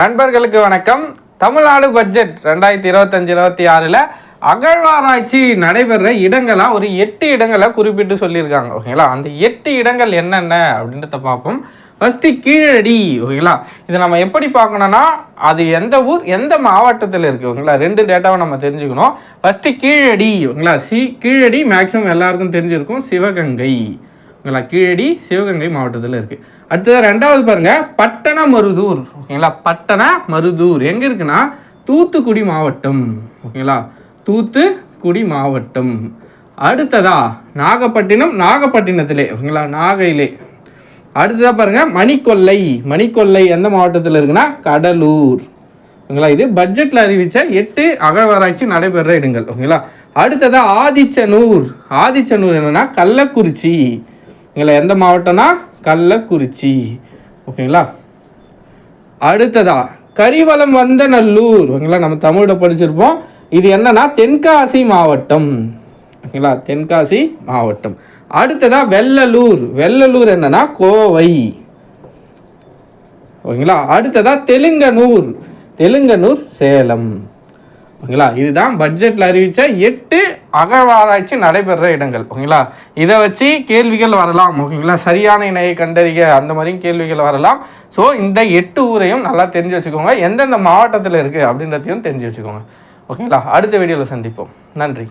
நண்பர்களுக்கு வணக்கம். தமிழ்நாடு பட்ஜெட் ரெண்டாயிரத்தி இருபத்தஞ்சு இருபத்தி ஆறில் அகழ்வாராய்ச்சி நடைபெற இடங்களாக ஒரு எட்டு இடங்களை குறிப்பிட்டு சொல்லியிருக்காங்க ஓகேங்களா? அந்த எட்டு இடங்கள் என்னென்ன அப்படின்றத பார்ப்போம். ஃபஸ்ட்டு கீழடி ஓகேங்களா? இதை நம்ம எப்படி பார்க்கணும்னா அது எந்த ஊர் எந்த மாவட்டத்தில் இருக்குது ஓகேங்களா? ரெண்டு டேட்டாவை நம்ம தெரிஞ்சுக்கணும். ஃபஸ்ட்டு கீழடி ஓகேங்களா? சி கீழடி மேக்ஸிமம் எல்லாருக்கும் தெரிஞ்சிருக்கும். சிவகங்கை ஓகேங்களா? கீழடி சிவகங்கை மாவட்டத்தில் இருக்குது அடுத்தது ரெண்டாவது பாருங்க பட்டண மருதூர் ஓகேங்களா? பட்டண மருதூர் எங்கே இருக்குன்னா தூத்துக்குடி மாவட்டம். ஓகேங்களா? தூத்துக்குடி மாவட்டம். அடுத்ததா நாகப்பட்டினம் நாகப்பட்டினத்திலே. ஓகேங்களா? நாகையிலே. அடுத்ததா பாருங்க மணிக்கொல்லை. மணிக்கொல்லை எந்த மாவட்டத்தில் இருக்குன்னா கடலூர். ஓகேங்களா? இது பட்ஜெட்டில் அறிவித்த எட்டு அகழ்வாராய்ச்சி நடைபெற இடங்கள். ஓகேங்களா? அடுத்ததா ஆதிச்சனூர் ஆதிச்சனூர் என்னன்னா கள்ளக்குறிச்சி. இதில் எந்த மாவட்டம்னா? கள்ளக்குறிச்சி. ஓகேங்களா? அடுத்ததா கரிவலம் வந்த நல்லூர் ஓகேங்களா? நம்ம தமிழில் படிச்சிருப்போம். இது என்னன்னா தென்காசி மாவட்டம். ஓகேங்களா? தென்காசி மாவட்டம். அடுத்ததா வெள்ளலூர். வெள்ளலூர் என்னன்னா கோவை. ஓகேங்களா? அடுத்ததா தெலுங்கனூர். தெலுங்கனூர் சேலம். ஓகேங்களா? இதுதான் பட்ஜெட்டில் அறிவித்த எட்டு அகவாராய்ச்சி நடைபெற இடங்கள். ஓகேங்களா? இதை வச்சு கேள்விகள் வரலாம். ஓகேங்களா? சரியான இணையை கண்டறிய அந்த மாதிரியும் கேள்விகள் வரலாம். ஸோ இந்த எட்டு ஊரையும் நல்லா தெரிஞ்சு வச்சுக்கோங்க. எந்தெந்த மாவட்டத்தில் இருக்குது அப்படின்றதையும் தெரிஞ்சு வச்சுக்கோங்க. ஓகேங்களா? அடுத்த வீடியோவில் சந்திப்போம். நன்றி.